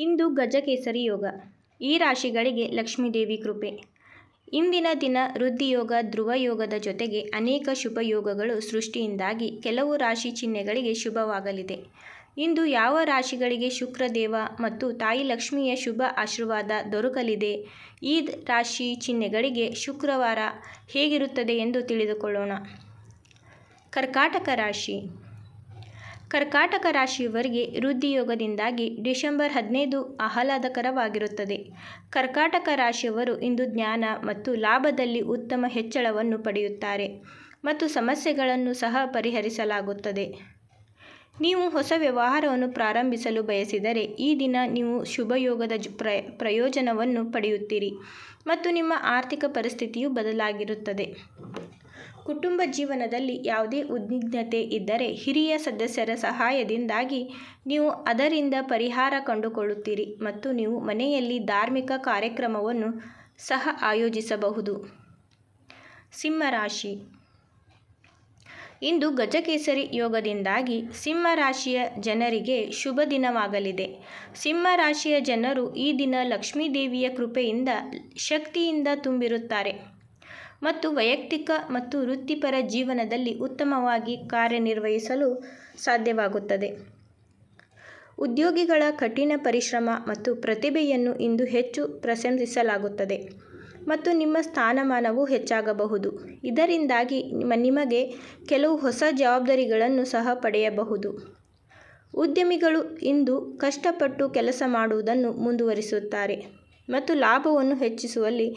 ಇಂದು ಗಜಕೇಸರಿ ಯೋಗ. ಈ ರಾಶಿಗಳಿಗೆ ಲಕ್ಷ್ಮೀದೇವಿ ಕೃಪೆ. ಇಂದಿನ ದಿನ ವೃದ್ಧಿಯೋಗ ಧ್ರುವ ಯೋಗದ ಜೊತೆಗೆ ಅನೇಕ ಶುಭ ಯೋಗಗಳು ಸೃಷ್ಟಿಯಿಂದಾಗಿ ಕೆಲವು ರಾಶಿ ಚಿಹ್ನೆಗಳಿಗೆ ಶುಭವಾಗಲಿದೆ. ಇಂದು ಯಾವ ರಾಶಿಗಳಿಗೆ ಶುಕ್ರದೇವ ಮತ್ತು ತಾಯಿ ಲಕ್ಷ್ಮಿಯ ಶುಭ ಆಶೀರ್ವಾದ ದೊರಕಲಿದೆ? ಈ ರಾಶಿ ಚಿಹ್ನೆಗಳಿಗೆ ಶುಕ್ರವಾರ ಹೇಗಿರುತ್ತದೆ ಎಂದು ತಿಳಿದುಕೊಳ್ಳೋಣ. ಕರ್ಕಾಟಕ ರಾಶಿ. ಕರ್ಕಾಟಕ ರಾಶಿಯವರಿಗೆ ವೃದ್ಧಿಯೋಗದಿಂದಾಗಿ ಡಿಸೆಂಬರ್ ಹದಿನೈದು ಆಹ್ಲಾದಕರವಾಗಿರುತ್ತದೆ. ಕರ್ಕಾಟಕ ರಾಶಿಯವರು ಇಂದು ಜ್ಞಾನ ಮತ್ತು ಲಾಭದಲ್ಲಿ ಉತ್ತಮ ಹೆಚ್ಚಳವನ್ನು ಪಡೆಯುತ್ತಾರೆ ಮತ್ತು ಸಮಸ್ಯೆಗಳನ್ನು ಸಹ ಪರಿಹರಿಸಲಾಗುತ್ತದೆ. ನೀವು ಹೊಸ ವ್ಯವಹಾರವನ್ನು ಪ್ರಾರಂಭಿಸಲು ಬಯಸಿದರೆ ಈ ದಿನ ನೀವು ಶುಭಯೋಗದ ಪ್ರಯೋಜನವನ್ನು ಪಡೆಯುತ್ತೀರಿ ಮತ್ತು ನಿಮ್ಮ ಆರ್ಥಿಕ ಪರಿಸ್ಥಿತಿಯು ಬದಲಾಗಿರುತ್ತದೆ. ಕುಟುಂಬ ಜೀವನದಲ್ಲಿ ಯಾವುದೇ ಉದ್ವಿಗ್ನತೆ ಇದ್ದರೆ ಹಿರಿಯ ಸದಸ್ಯರ ಸಹಾಯದಿಂದಾಗಿ ನೀವು ಅದರಿಂದ ಪರಿಹಾರ ಕಂಡುಕೊಳ್ಳುತ್ತೀರಿ ಮತ್ತು ನೀವು ಮನೆಯಲ್ಲಿ ಧಾರ್ಮಿಕ ಕಾರ್ಯಕ್ರಮವನ್ನು ಸಹ ಆಯೋಜಿಸಬಹುದು. ಸಿಂಹರಾಶಿ. ಇಂದು ಗಜಕೇಸರಿ ಯೋಗದಿಂದಾಗಿ ಸಿಂಹರಾಶಿಯ ಜನರಿಗೆ ಶುಭ ದಿನವಾಗಲಿದೆ. ಸಿಂಹರಾಶಿಯ ಜನರು ಈ ದಿನ ಲಕ್ಷ್ಮೀದೇವಿಯ ಕೃಪೆಯಿಂದ ಶಕ್ತಿಯಿಂದ ತುಂಬಿರುತ್ತಾರೆ. ಮತ್ತು ವೈಯಕ್ತಿಕ ಮತ್ತು ವೃತ್ತಿಪರ ಜೀವನದಲ್ಲಿ ಉತ್ತಮವಾಗಿ ಕಾರ್ಯನಿರ್ವಹಿಸಲು ಸಾಧ್ಯವಾಗುತ್ತದೆ. ಉದ್ಯೋಗಿಗಳ ಕಠಿಣ ಪರಿಶ್ರಮ ಮತ್ತು ಪ್ರತಿಭೆಯನ್ನು ಇಂದು ಹೆಚ್ಚು ಪ್ರಶಂಸಿಸಲಾಗುತ್ತದೆ ಮತ್ತು ನಿಮ್ಮ ಸ್ಥಾನಮಾನವು ಹೆಚ್ಚಾಗಬಹುದು. ಇದರಿಂದಾಗಿ ನಿಮಗೆ ಕೆಲವು ಹೊಸ ಜವಾಬ್ದಾರಿಗಳನ್ನು ಸಹ ಪಡೆಯಬಹುದು. ಉದ್ಯಮಿಗಳು ಇಂದು ಕಷ್ಟಪಟ್ಟು ಕೆಲಸ ಮಾಡುವುದನ್ನು ಮುಂದುವರಿಸುತ್ತಾರೆ ಮತ್ತು ಲಾಭವನ್ನು ಹೆಚ್ಚಿಸುವಲ್ಲಿ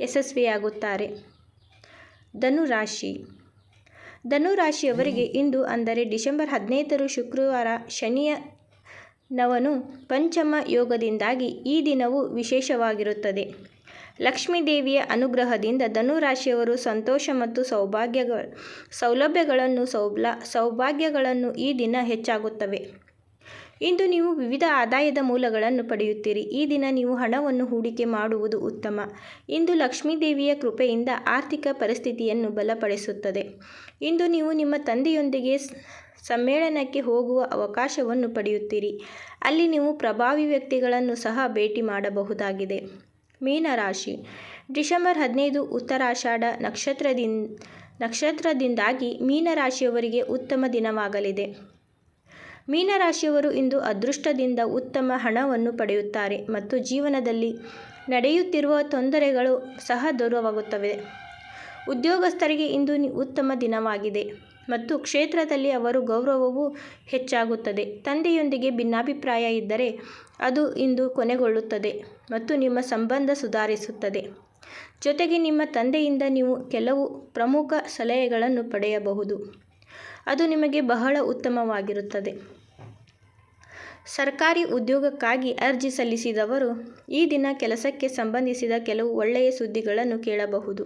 ಯಶಸ್ವಿಯಾಗುತ್ತಾರೆ. ಧನುರಾಶಿ. ಧನುರಾಶಿಯವರಿಗೆ ಇಂದು ಅಂದರೆ ಡಿಸೆಂಬರ್ ಹದಿನೈದರ ಶುಕ್ರವಾರ ಶನಿಯ ನವನು ಪಂಚಮ ಯೋಗದಿಂದಾಗಿ ಈ ದಿನವು ವಿಶೇಷವಾಗಿರುತ್ತದೆ. ಲಕ್ಷ್ಮೀದೇವಿಯ ಅನುಗ್ರಹದಿಂದ ಧನುರಾಶಿಯವರು ಸಂತೋಷ ಮತ್ತು ಸೌಭಾಗ್ಯಗಳ ಸೌಲಭ್ಯಗಳನ್ನು ಸೌಬ್ಲ ಸೌಭಾಗ್ಯಗಳನ್ನು ಈ ದಿನ ಹೆಚ್ಚಾಗುತ್ತವೆ. ಇಂದು ನೀವು ವಿವಿಧ ಆದಾಯದ ಮೂಲಗಳನ್ನು ಪಡೆಯುತ್ತೀರಿ. ಈ ದಿನ ನೀವು ಹಣವನ್ನು ಹೂಡಿಕೆ ಮಾಡುವುದು ಉತ್ತಮ. ಇಂದು ಲಕ್ಷ್ಮೀದೇವಿಯ ಕೃಪೆಯಿಂದ ಆರ್ಥಿಕ ಪರಿಸ್ಥಿತಿಯನ್ನು ಬಲಪಡಿಸುತ್ತದೆ. ಇಂದು ನೀವು ನಿಮ್ಮ ತಂದೆಯೊಂದಿಗೆ ಸಮ್ಮೇಳನಕ್ಕೆ ಹೋಗುವ ಅವಕಾಶವನ್ನು ಪಡೆಯುತ್ತೀರಿ. ಅಲ್ಲಿ ನೀವು ಪ್ರಭಾವಿ ವ್ಯಕ್ತಿಗಳನ್ನು ಸಹ ಭೇಟಿ ಮಾಡಬಹುದಾಗಿದೆ. ಮೀನರಾಶಿ. ಡಿಸೆಂಬರ್ ಹದಿನೈದು ಉತ್ತರಾಷಾಢ ನಕ್ಷತ್ರದಿಂದ ನಕ್ಷತ್ರದಿಂದಾಗಿ ಮೀನರಾಶಿಯವರಿಗೆ ಉತ್ತಮ ದಿನವಾಗಲಿದೆ. ಮೀನರಾಶಿಯವರು ಇಂದು ಅದೃಷ್ಟದಿಂದ ಉತ್ತಮ ಹಣವನ್ನು ಪಡೆಯುತ್ತಾರೆ ಮತ್ತು ಜೀವನದಲ್ಲಿ ನಡೆಯುತ್ತಿರುವ ತೊಂದರೆಗಳು ಸಹ ದೂರವಾಗುತ್ತವೆ. ಉದ್ಯೋಗಸ್ಥರಿಗೆ ಇಂದು ಉತ್ತಮ ದಿನವಾಗಿದೆ ಮತ್ತು ಕ್ಷೇತ್ರದಲ್ಲಿ ಅವರ ಗೌರವವು ಹೆಚ್ಚಾಗುತ್ತದೆ. ತಂದೆಯೊಂದಿಗೆ ಭಿನ್ನಾಭಿಪ್ರಾಯ ಇದ್ದರೆ ಅದು ಇಂದು ಕೊನೆಗೊಳ್ಳುತ್ತದೆ ಮತ್ತು ನಿಮ್ಮ ಸಂಬಂಧ ಸುಧಾರಿಸುತ್ತದೆ. ಜೊತೆಗೆ ನಿಮ್ಮ ತಂದೆಯಿಂದ ನೀವು ಕೆಲವು ಪ್ರಮುಖ ಸಲಹೆಗಳನ್ನು ಪಡೆಯಬಹುದು. ಅದು ನಿಮಗೆ ಬಹಳ ಉತ್ತಮವಾಗಿರುತ್ತದೆ. ಸರ್ಕಾರಿ ಉದ್ಯೋಗಕ್ಕಾಗಿ ಅರ್ಜಿ ಸಲ್ಲಿಸಿದವರು ಈ ದಿನ ಕೆಲಸಕ್ಕೆ ಸಂಬಂಧಿಸಿದ ಕೆಲವು ಒಳ್ಳೆಯ ಸುದ್ದಿಗಳನ್ನು ಕೇಳಬಹುದು.